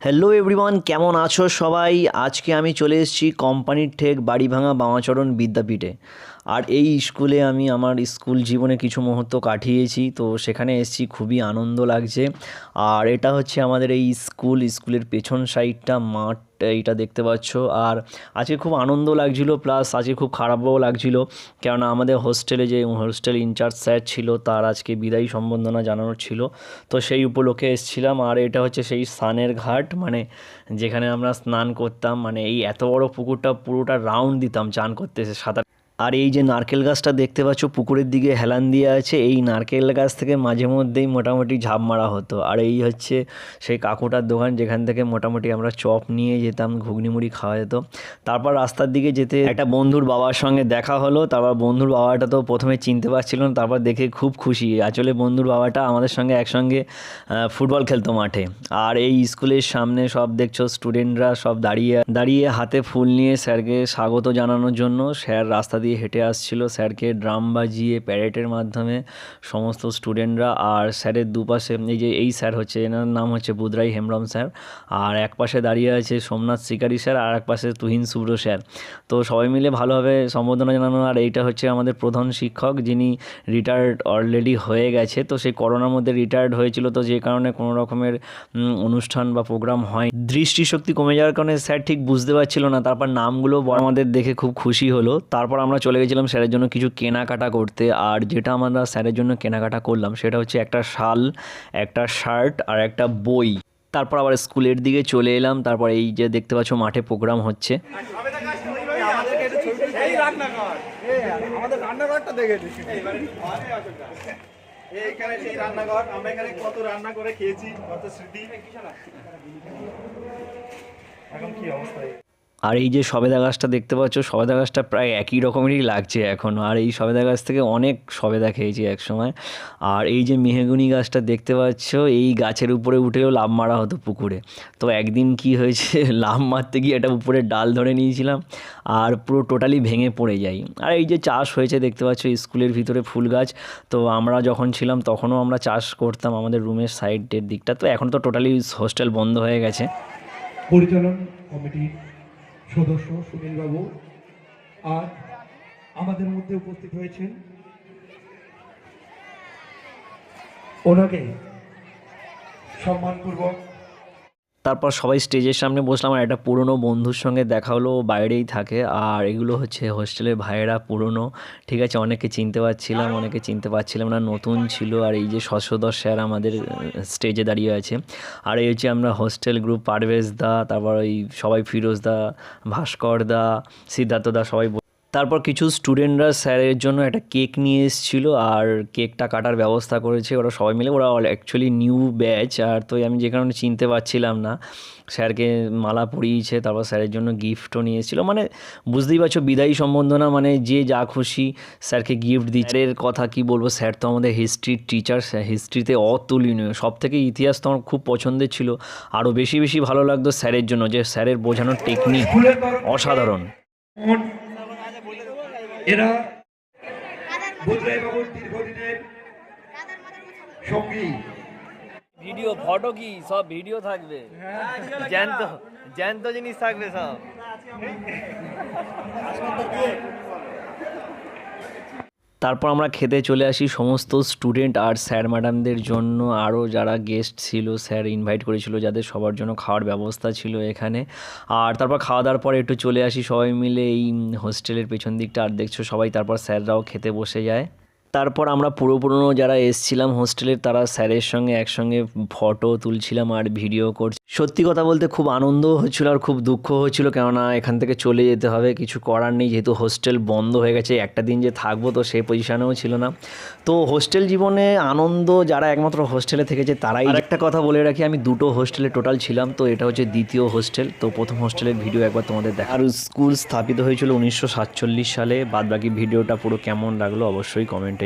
Hello everyone কেমন আছো সবাই? আজকে আমি চলে এসেছি কোম্পানির ঠেক বাড়ি ভাঙা বামাচরণ বিদ্যাপীঠে। আর এই স্কুলে আমি আমার স্কুল জীবনে কিছু মুহূর্ত কাটিয়েছি, তো সেখানে এসেছি, খুবই আনন্দ লাগছে। আর এটা হচ্ছে আমাদের এই স্কুল, স্কুলের পেছন সাইডটা, মাঠ, এইটা দেখতে পাচ্ছ। আর আজকে খুব আনন্দ লাগছিল, প্লাস আজকে খুব খারাপও লাগছিল, কেননা আমাদের হোস্টেলে যে হোস্টেল ইনচার্জ স্যার ছিল, তার আজকে বিদায়ী সম্বর্ধনা জানানোর ছিল। তো সেই উপলক্ষে এসেছিলাম, আর এটা হচ্ছে সেই স্নানের ঘাট মানে যেখানে আমরা স্নান করতাম মানে এই এত বড় পুকুরটা পুরোটা রাউন্ড দিতাম, চান করতে সাঁতার আর এই যে নারকেল গাছটা দেখতে পাচ্ছ, পুকুরের দিকে হেলান দিয়ে আছে, এই নারকেল গাছ থেকে মাঝে মধ্যেই মোটামুটি ঝাঁপ মারা হতো। আর এই হচ্ছে সেই কাকুটার দোকান, যেখান থেকে মোটামুটি আমরা চপ নিয়ে যেতাম ঘুগনি মুড়ি খাওয়া যেত। তারপর রাস্তার দিকে যেতে একটা বন্ধুর বাবার সঙ্গে দেখা হলো, তারপর বন্ধুর বাবাটা তো প্রথমে চিনতে পারছিল না, তারপর দেখে খুব খুশি। আসলে বন্ধুর বাবাটা আমাদের সঙ্গে একসঙ্গে ফুটবল খেলতো মাঠে। আর এই স্কুলের সামনে সব দেখছ স্টুডেন্টরা সব দাঁড়িয়ে দাঁড়িয়ে হাতে ফুল নিয়ে স্যারকে স্বাগত জানানোর জন্য, স্যার রাস্তা দিয়ে হেঁটে আসছিল স্যারকে ড্রাম বাজিয়ে প্যারেটের মাধ্যমে সমস্ত স্টুডেন্টরা। আর স্যারের দুপাশে এই যে এই স্যার হচ্ছে, এনার নাম হচ্ছে বুদরাই হেমব্রম স্যার। আর এক পাশে দাঁড়িয়ে আছে সোমনাথ শিকারি স্যার, আর এক পাশে তুহিন শুভ্র স্যার। তো সবাই মিলে ভালোভাবে সম্বোধনা জানানো, আর এইটা হচ্ছে আমাদের প্রধান শিক্ষক, যিনি রিটায়ার্ড অলরেডি হয়ে গেছে। তো সেই করোনার মধ্যে রিটায়ার্ড হয়েছিল, তো যে কারণে কোনো রকমের অনুষ্ঠান বা প্রোগ্রাম হয় দৃষ্টিশক্তি কমে যাওয়ার কারণে স্যার ঠিক বুঝতে পারছিল না, তারপর নামগুলো আমাদের দেখে খুব খুশি হলো। তারপর আমরা চলে গেছিলাম স্যারের জন্য কিছু কেনাকাটা করতে। আর যেটা আমরা স্যারের জন্য কেনাকাটা করলাম সেটা হচ্ছে একটা শাল, একটা শার্ট আর একটা বই। তারপর আবার স্কুলের দিকে চলে এলাম। তারপর এই যে দেখতে পাচ্ছ মাঠে প্রোগ্রাম হচ্ছে। আমরা এখন কি অবস্থা আর এই যে সবেদা গাছটা দেখতে পাচ্ছ, সবেদা গাছটা প্রায় একই রকমেরই লাগছে এখন আর এই সবেদা গাছ থেকে অনেক সবেদা খেয়েছি একসময়। আর এই যে মেহেগুনি গাছটা দেখতে পাচ্ছ, এই গাছের উপরে উঠেও লাভ মারা হতো পুকুরে। তো একদিন কি হয়েছে লাভ মারতে গিয়ে এটা উপরে ডাল ধরে নিয়েছিলাম আর পুরো টোটালি ভেঙে পড়ে যাই। আর এই যে চাষ হয়েছে, দেখতে পাচ্ছ স্কুলের ভিতরে ফুল গাছ। তো আমরা যখন ছিলাম তখনও আমরা চাষ করতাম আমাদের রুমের সাইডের দিকটা। তো এখন তো টোটালি হোস্টেল বন্ধ হয়ে গেছে। পরিচালন কমিটির সদস্য সুনীলবাবু আর আমাদের মধ্যে উপস্থিত হয়েছেন ওনাকে সম্মানপূর্বক তারপর সবাই স্টেজের সামনে বসলাম আর একটা পুরনো বন্ধুর সঙ্গে দেখা হলো বাইরেই থাকে। আর এগুলো হচ্ছে হোস্টেলের ভাইয়েরা পুরনো। ঠিক আছে, অনেকে চিনতে পারছিলাম, অনেকে চিনতে পারছিলাম না, নতুন ছিল। আর এই যে শশধর স্যার আমাদের স্টেজে দাঁড়িয়ে আছে। আর এই হচ্ছে আমরা হোস্টেল গ্রুপ পারভেজ দা, তারপর ওই সবাই ফিরোজ দা, ভাস্কর দা, সিদ্ধার্থ দা সবাই তারপর কিছু স্টুডেন্টরা স্যারের জন্য একটা কেক নিয়ে এসেছিল আর কেকটা কাটার ব্যবস্থা করেছে ওরা সবাই মিলে। ওরা অ্যাকচুয়ালি নিউ ব্যাচ আর তো আমি যে কারণে চিনতে পারছিলাম না। স্যারকে মালা পরিয়েছে, তারপর স্যারের জন্য গিফটও নিয়ে এসেছিল। মানে বুঝতেই পারছ, বিদায়ী সম্বন্ধনা মানে যে যা খুশি স্যারকে গিফট দিচ্ছে। এর কথা কি বলব, স্যার তো আমাদের হিস্ট্রির টিচার হিস্ট্রিতে অতুলনীয়। সব থেকে ইতিহাস তো আমার খুব পছন্দের ছিল। আরও বেশি বেশি ভালো লাগতো স্যারের জন্য যে স্যারের বোঝানোর টেকনিক অসাধারণ। এরা বুধরাই বাবুর দীর্ঘদিনের সঙ্গী। ভিডিও ফটো কি? সব ভিডিও থাকবে। জ্যান্ত জ্যান্ত জিনিস থাকবে সব। তারপর আমরা খেতে চলে আসি সমস্ত স্টুডেন্ট আর স্যার ম্যাডামদের জন্য। আরও যারা গেস্ট ছিল স্যার ইনভাইট করেছিল, যাদের সবার জন্য খাওয়ার ব্যবস্থা ছিল এখানে। আর তারপর খাওয়া দাওয়ার পরে একটু চলে আসি সবাই মিলে এই হোস্টেলের পেছন দিকটা। আর দেখছ সবাই তারপর স্যাররাও খেতে বসে যায়। তারপর আমরা পুরো পুরনো যারা এসছিলাম হোস্টেলের তারা স্যারের সঙ্গে একসঙ্গে ফটো তুলছিলাম আর ভিডিও করছি। সত্যি কথা বলতে খুব আনন্দ হচ্ছিল আর খুব দুঃখ হচ্ছিল কেননা এখান থেকে চলে যেতে হবে কিছু করার নেই যেহেতু হোস্টেল বন্ধ হয়ে গেছে একটা দিন যে থাকব তো সেই পজিশনেও ছিল না। তো হোস্টেল জীবনে আনন্দ যারা একমাত্র হোস্টেলে থেকেছে তারাই একটা কথা বলে রাখি আমি দুটো হোস্টেলে টোটাল ছিলাম তো এটা হচ্ছে দ্বিতীয় হোস্টেল। তো প্রথম হোস্টেলের ভিডিও একবার তোমাদের দেখা। আর স্কুল স্থাপিত হয়েছিল উনিশশো সাতচল্লিশ সালে বাদবাকি ভিডিওটা পুরো কেমন লাগল অবশ্যই কমেন্টে